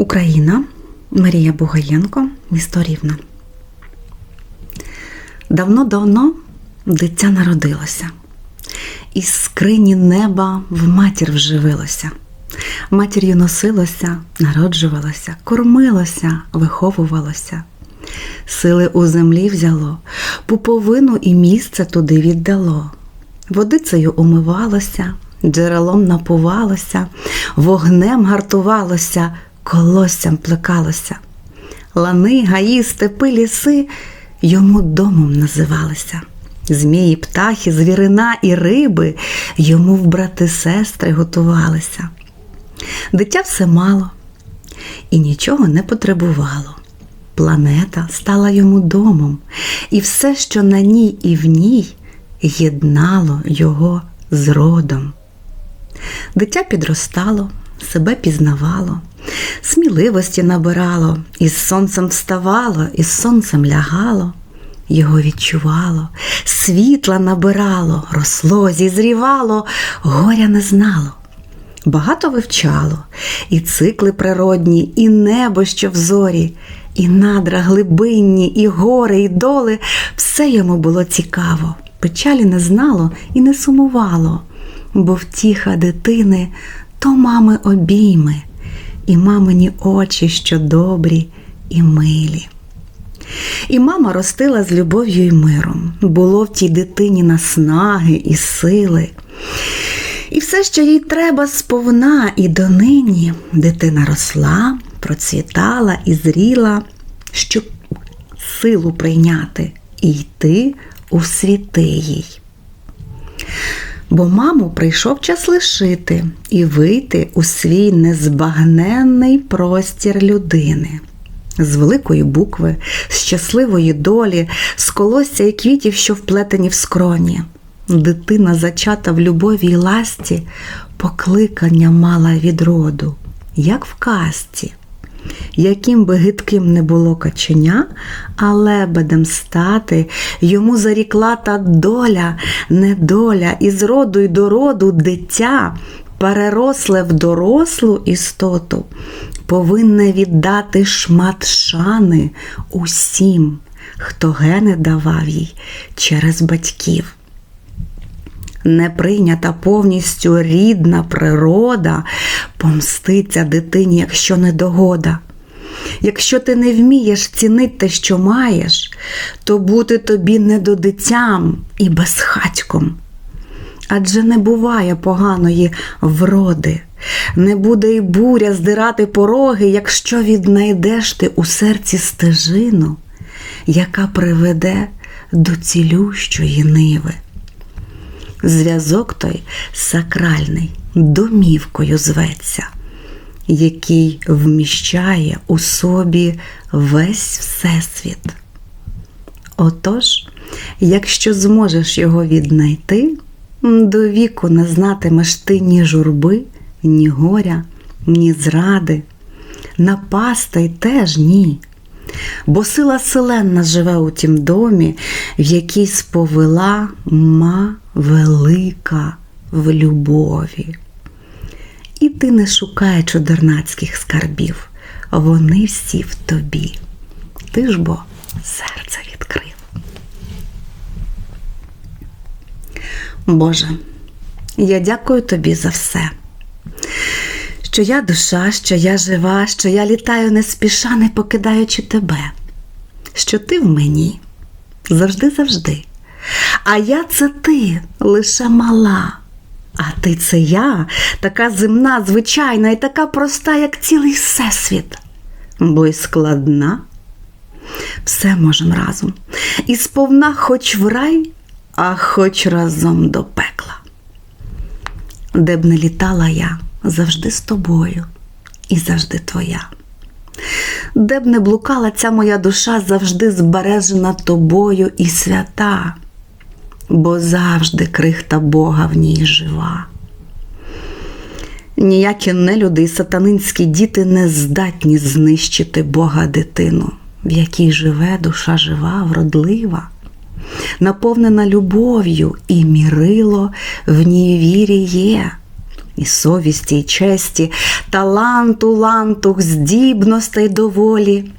Україна, Марія Бугаєнко, місто Рівне. Давно-давно дитя народилося, із скрині неба в матір вживилося. Матір'ю носилося, народжувалося, кормилося, виховувалося. Сили у землі взяло, пуповину і місце туди віддало. Водицею умивалося, джерелом напувалося, вогнем гартувалося, колоссям плекалося. Лани, гаї, степи, ліси йому домом називалися. Змії, птахи, звірина і риби йому в брати сестри готувалися. Дитя все мало і нічого не потребувало. Планета стала йому домом, і все, що на ній і в ній, єднало його з родом. Дитя підростало, себе пізнавало, сміливості набирало, із сонцем вставало, із сонцем лягало, його відчувало, світла набирало, росло, зізрівало, горя не знало. Багато вивчало, і цикли природні, і небо, що в зорі, і надра глибинні, і гори, і доли все йому було цікаво, печалі не знало і не сумувало, бо втіха дитини то мами обійми, і мамині очі, що добрі і милі. І мама ростила з любов'ю і миром. Було в тій дитині наснаги і сили. І все, що їй треба сповна, і донині дитина росла, процвітала і зріла, щоб силу прийняти і йти у світи їй. Бо маму прийшов час лишити і вийти у свій незбагненний простір людини. З великої букви, з щасливої долі, з колосся і квітів, що вплетені в скроні. Дитина, зачата в любові й ласті, покликання мала від роду, як в казці. Яким би гидким не було каченя, а лебедем стати йому зарікла та доля, недоля, із роду й до роду дитя, переросле в дорослу істоту, повинне віддати шмат шани усім, хто гени давав їй через батьків. Не прийнята повністю рідна природа помститься дитині, якщо не догода. Якщо ти не вмієш цінити те, що маєш, то бути тобі не до дитям і безхатьком. Адже не буває поганої вроди, не буде й буря здирати пороги, якщо віднайдеш ти у серці стежину, яка приведе до цілющої ниви. Зв'язок той сакральний домівкою зветься, який вміщає у собі весь Всесвіт. Отож, якщо зможеш його віднайти, до віку не знатимеш ти ні журби, ні горя, ні зради, напасти теж ні. Бо сила селенна живе у тім домі, в якій сповела ма велика в любові. І ти не шукай чудернацьких скарбів, вони всі в тобі. Ти ж бо серце відкрив. Боже, я дякую тобі за все. Що я душа, що я жива, що я літаю не спіша, не покидаючи тебе, що ти в мені завжди-завжди. А я це ти лише мала. А ти це я, така земна, звичайна і така проста, як цілий всесвіт, бо й складна. Все можем разом. І сповна хоч в рай, а хоч разом до пекла. Де б не літала я, завжди з тобою і завжди твоя. Де б не блукала ця моя душа, завжди збережена тобою і свята, бо завжди крихта Бога в ній жива. Ніякі нелюди і сатанинські діти не здатні знищити Бога дитину, в якій живе душа жива, вродлива, наповнена любов'ю, і мірило в ній вірі є. І совісті, і честі, таланту, лантух, здібностей доволі,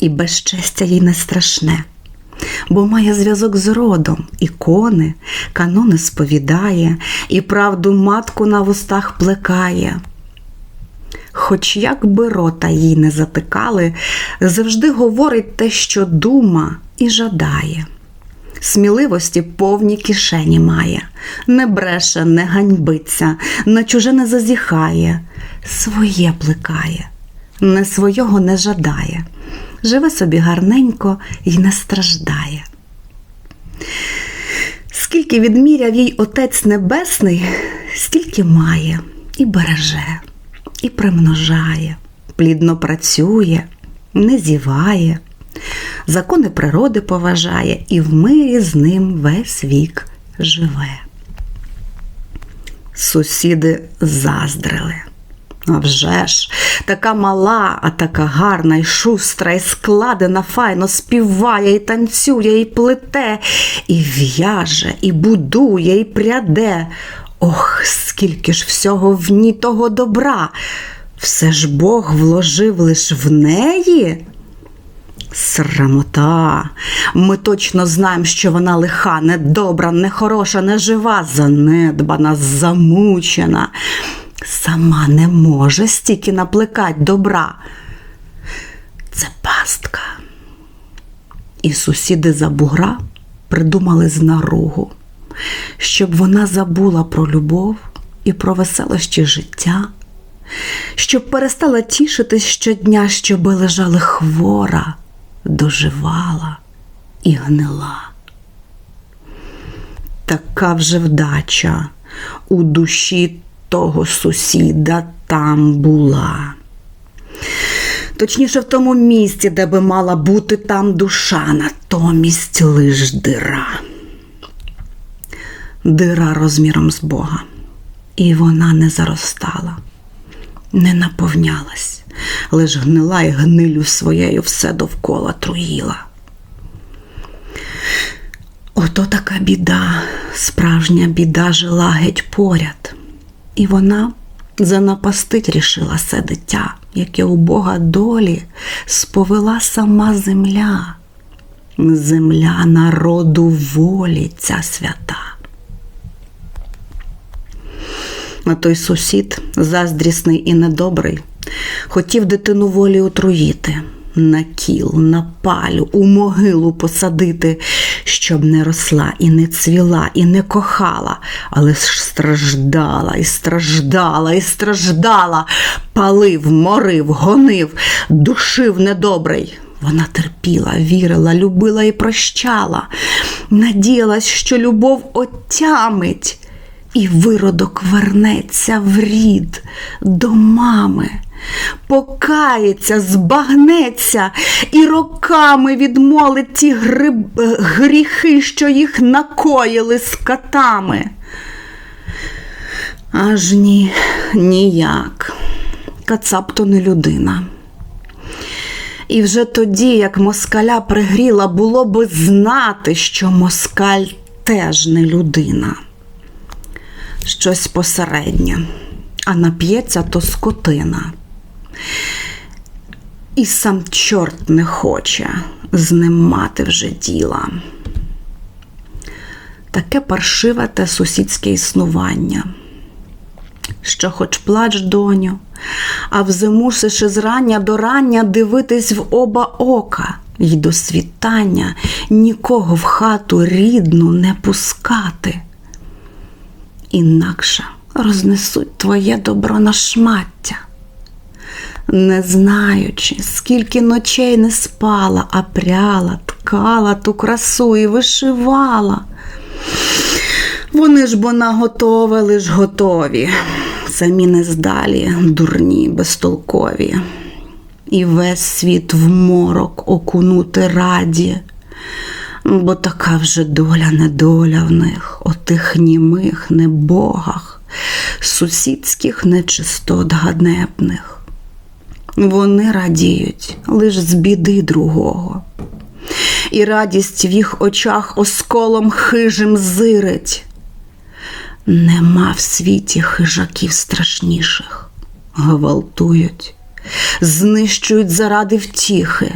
і безчестя їй не страшне, бо має зв'язок з родом, ікони, канони сповідає, і правду матку на вустах плекає. Хоч як би рота їй не затикали, завжди говорить те, що дума і жадає. Сміливості повні кишені має, не бреше, не ганьбиться, на чуже не зазіхає, своє плекає, не свого не жадає, живе собі гарненько і не страждає. Скільки відміряв їй Отець Небесний, стільки має і береже, і примножає, плідно працює, не зіває закони природи поважає і в мирі з ним весь вік живе. Сусіди заздрили. А вже ж, така мала, а така гарна, і шустра, і складена, файно співає, і танцює, і плете, і в'яже, і будує, і пряде. Ох, скільки ж всього в ній того добра! Все ж Бог вложив лиш в неї. Срамота. Ми точно знаємо, що вона лиха, недобра, нехороша, нежива, занедбана, замучена. Сама не може стільки наплекать добра. Це пастка. І сусіди за бугра придумали знаругу, щоб вона забула про любов і про веселощі життя, щоб перестала тішитись щодня, щоби лежали хвора доживала і гнила. Така вже вдача у душі того сусіда там була. Точніше, в тому місці, де би мала бути там душа, натомість лиш дира. Дира розміром з Бога, і вона не заростала, не наповнялась лиш гнила і гнилю своєю все довкола труїла. Ото така біда, справжня біда жила геть поряд, і вона занапастить рішила се дитя, яке у Бога долі сповела сама земля, земля народу волі ця свята. А той сусід, заздрісний і недобрий, хотів дитину волі отруїти, на кіл, на палю, у могилу посадити, щоб не росла і не цвіла, і не кохала, але ж страждала, і страждала, і страждала, палив, морив, гонив, душив недобрий. Вона терпіла, вірила, любила і прощала, надіялась, що любов отямить, і виродок вернеться в рід до мами покається, збагнеться і роками відмолить ті гриб... гріхи, що їх накоїли з катами. Аж ні, ніяк. Кацап то не людина. І вже тоді, як москаля пригріла, було би знати, що москаль теж не людина. Щось посереднє, а нап'ється то скотина. І сам чорт не хоче з ним мати вже діла. Таке паршиве те сусідське існування, що хоч плач, доню, а взимусиш із рання до рання дивитись в оба ока й до світання нікого в хату рідну не пускати. Інакше рознесуть твоє добро на шмаття. Не знаючи, скільки ночей не спала, а пряла, ткала ту красу і вишивала. Вони ж бо наготовили ж готові, самі нездалі, дурні, безтолкові, і весь світ в морок окунути раді, бо така вже доля недоля в них, отих німих небогах, сусідських нечистот ганебних. Вони радіють лиш з біди другого, і радість в їх очах осколом хижим зирить. Нема в світі хижаків страшніших, гвалтують, знищують заради втіхи.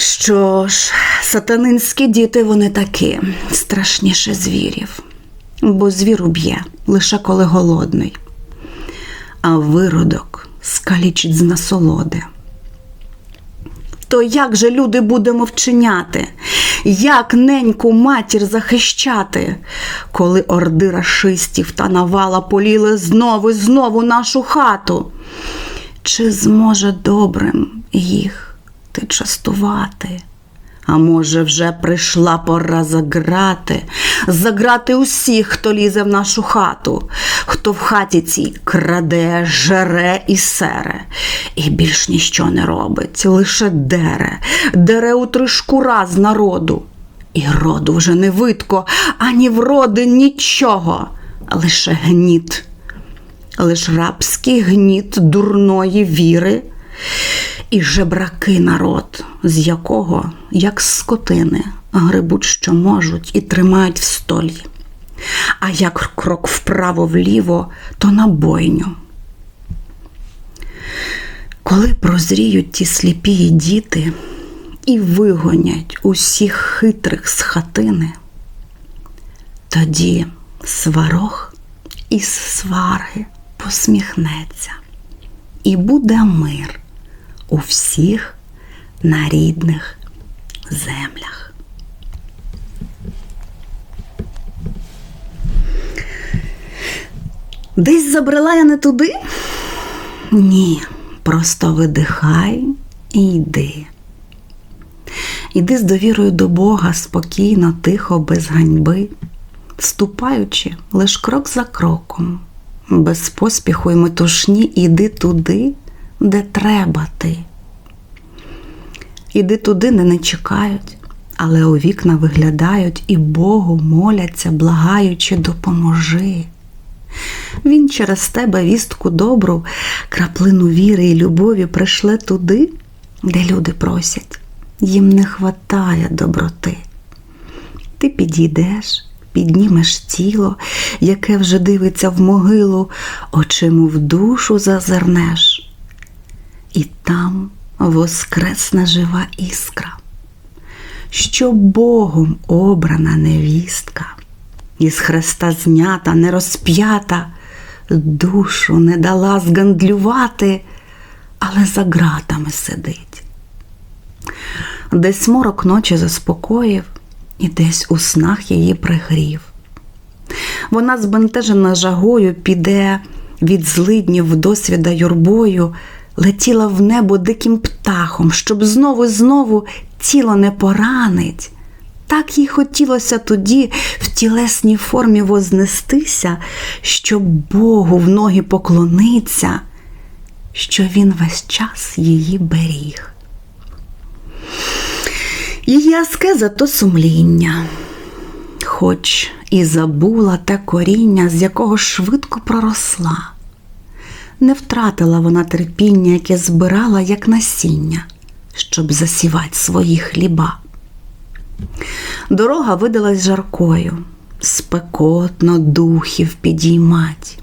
Що ж, сатанинські діти вони такі, страшніше звірів, бо звір уб'є лише коли голодний, а виродок скалічить з насолоди. То як же люди будемо вчиняти? Як неньку матір захищати, коли орди рашистів та навала поліли знову і знову нашу хату? Чи зможе добрим їх ти частувати? А може, вже прийшла пора заграти, заграти усіх, хто лізе в нашу хату, хто в хаті цій краде, жере і сере, і більш ніщо не робить, лише дере, дере у три шкура з народу. І роду вже не видко, ані вроди нічого, лише гніт, лиш рабський гніт дурної віри і жебраки народ, з якого, як скотини, грибуть, що можуть, і тримають в столі. А як крок вправо-вліво, то на бойню. Коли прозріють ті сліпі діти і вигонять усіх хитрих з хатини, тоді сварог із сварги посміхнеться, і буде мир у всіх на рідних землях. Десь забрела я не туди? Ні, просто видихай і йди. Іди з довірою до Бога спокійно, тихо, без ганьби, ступаючи лиш крок за кроком, без поспіху й метушні, іди туди, де треба ти. Іди туди, де не чекають, але у вікна виглядають і Богу моляться, благаючи, допоможи. Він через тебе вістку добру, краплину віри і любові пришле туди, де люди просять, їм не хватає доброти. Ти підійдеш, піднімеш тіло, яке вже дивиться в могилу, очима в душу зазирнеш, і там воскресна жива іскра, що Богом обрана невістка із хреста знята, не розп'ята, душу не дала згандлювати, але за ґратами сидить. Десь морок ночі заспокоїв і десь у снах її пригрів. Вона збентежена жагою піде від злиднів досвіда юрбою, летіла в небо диким птахом, щоб знову знову тіло не поранить. Так їй хотілося тоді в тілесній формі вознестися, щоб Богу в ноги поклониться, що він весь час її беріг. Її аскеза то сумління, хоч і забула те коріння, з якого швидко проросла. Не втратила вона терпіння, яке збирала, як насіння, щоб засівати свої хліба. Дорога видалась жаркою, спекотно духів підіймать.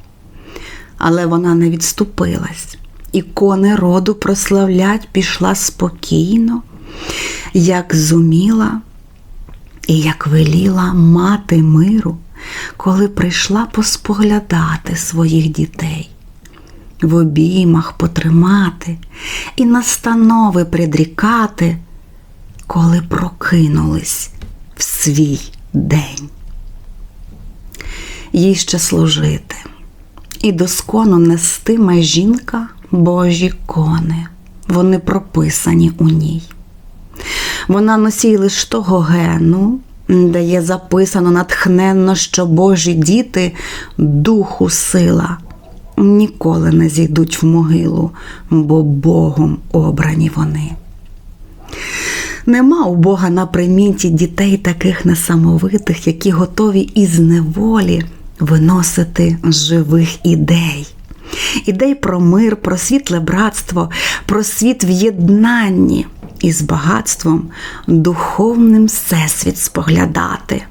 Але вона не відступилась, і кони роду прославлять пішла спокійно, як зуміла і як веліла мати миру, коли прийшла поспоглядати своїх дітей, в обіймах потримати і настанови предрікати коли прокинулись в свій день. Їй ще служити і доскону нестиме жінка Божі кони, вони прописані у ній. Вона носій лиш того гену, де є записано натхненно, що Божі діти духу сила ніколи не зійдуть в могилу, бо Богом обрані вони. Нема у Бога на приміті дітей таких несамовитих, які готові із неволі виносити живих ідей. Ідей про мир, про світле братство, про світ в єднанні із багатством, духовним всесвіт споглядати,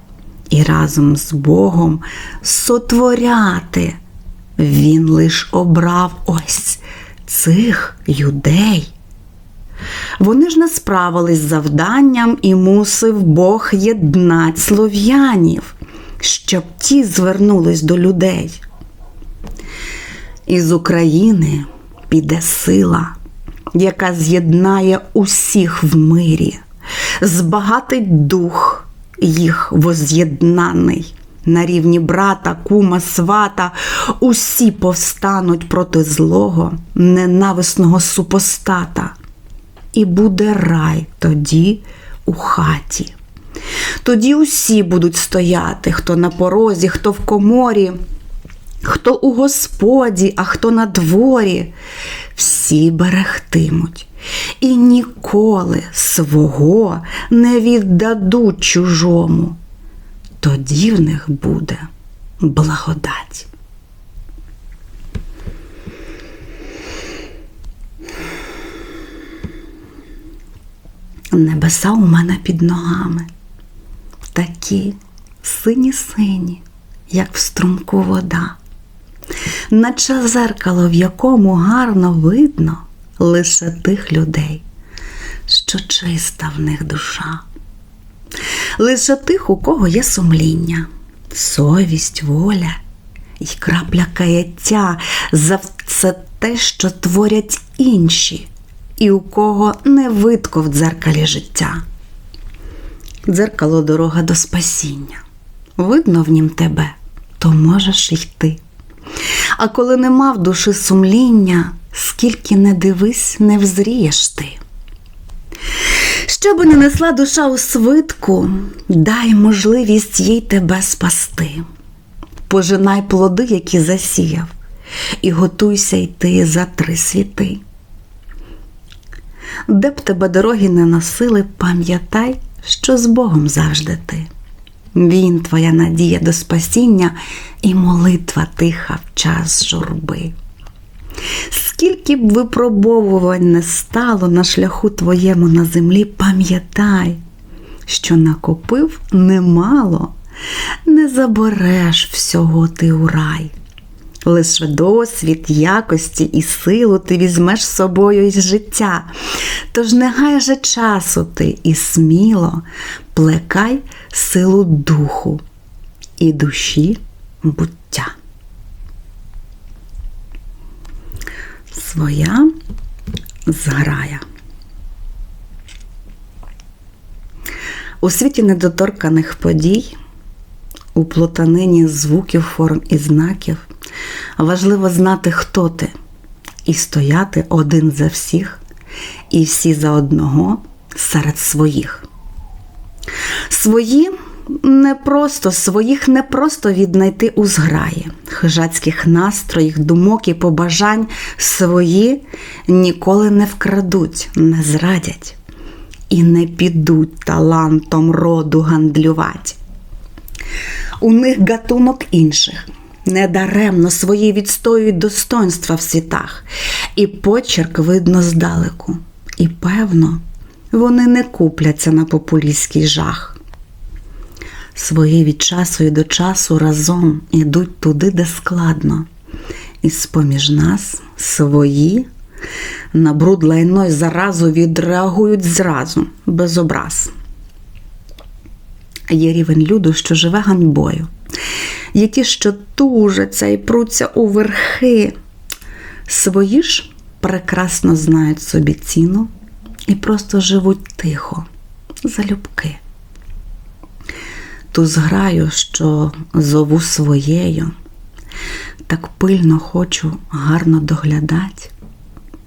і разом з Богом сотворяти. Він лиш обрав ось цих юдей. Вони ж не справились з завданням і мусив Бог єднать слов'янів, щоб ті звернулись до людей. Із України піде сила, яка з'єднає усіх в мирі, збагатить дух їх воз'єднаний. На рівні брата, кума, свата усі повстануть проти злого, ненависного супостата. І буде рай тоді у хаті. Тоді усі будуть стояти, хто на порозі, хто в коморі, хто у господі, а хто на дворі. Всі берегтимуть і ніколи свого не віддадуть чужому. Тоді в них буде благодать. Небеса у мене під ногами, такі сині-сині, як в струмку вода, наче зеркало, в якому гарно видно лише тих людей, що чиста в них душа, лише тих, у кого є сумління, совість, воля і крапля каяття за все те, що творять інші і у кого не видко в дзеркалі життя. Дзеркало дорога до спасіння. Видно в нім тебе, то можеш йти. А коли нема в душі сумління, скільки не дивись, не взрієш ти. Щоби не несла душа у свитку, дай можливість їй тебе спасти. Пожинай плоди, які засіяв, і готуйся йти за три світи. Де б тебе дороги не носили, пам'ятай, що з Богом завжди ти. Він твоя надія до спасіння і молитва тиха в час журби. Скільки б випробовувань не стало на шляху твоєму на землі, пам'ятай, що накопив немало, не забереш всього ти у рай. Лише досвід, якості і силу ти візьмеш з собою із життя. Тож не гай же часу ти і сміло плекай силу духу і душі буття. Своя зграя. У світі недоторканих подій, у плотанині звуків, форм і знаків важливо знати, хто ти, і стояти один за всіх, і всі за одного серед своїх. Свої не просто своїх не просто віднайти у зграї, хижацьких настроїв, думок і побажань свої ніколи не вкрадуть, не зрадять і не підуть талантом роду гандлювать. У них гатунок інших. Недаремно свої відстоюють достоинства в світах, і почерк видно здалеку. І певно, вони не купляться на популістський жах. Свої від часу і до часу разом ідуть туди, де складно, і з-поміж нас свої на бруд лайно й заразу відреагують зразу, без образ. Є рівень люду, що живе ганьбою, є ті, що тужаться і пруться у верхи. Свої ж прекрасно знають собі ціну і просто живуть тихо, залюбки. Ту зграю, що зову своєю, так пильно хочу гарно доглядати,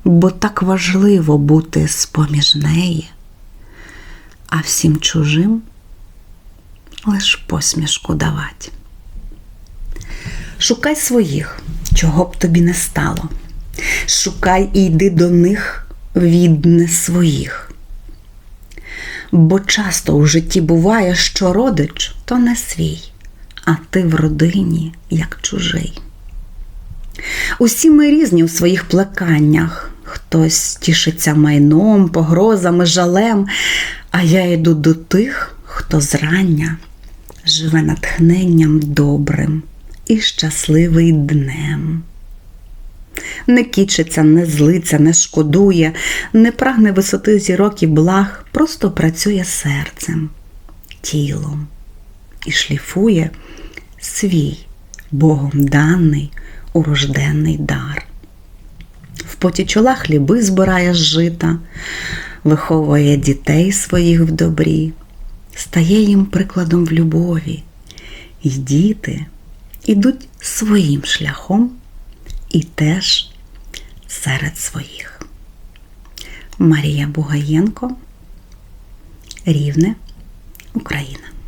бо так важливо бути з-поміж неї, а всім чужим лиш посмішку давать. Шукай своїх, чого б тобі не стало. Шукай і йди до них від не своїх. Бо часто у житті буває, що родич то не свій, а ти в родині як чужий. Усі ми різні у своїх плеканнях. Хтось тішиться майном, погрозами, жалем, а я йду до тих, хто зрання живе натхненням добрим і щасливий днем. Не кічиться, не злиться, не шкодує, не прагне висоти зірок і благ, просто працює серцем, тілом і шліфує свій Богом даний урожденний дар. В поті чола хліби збирає з жита, виховує дітей своїх в добрі, стає їм прикладом в любові, і діти ідуть своїм шляхом і теж серед своїх. Марія Бугаєнко, Рівне, Україна.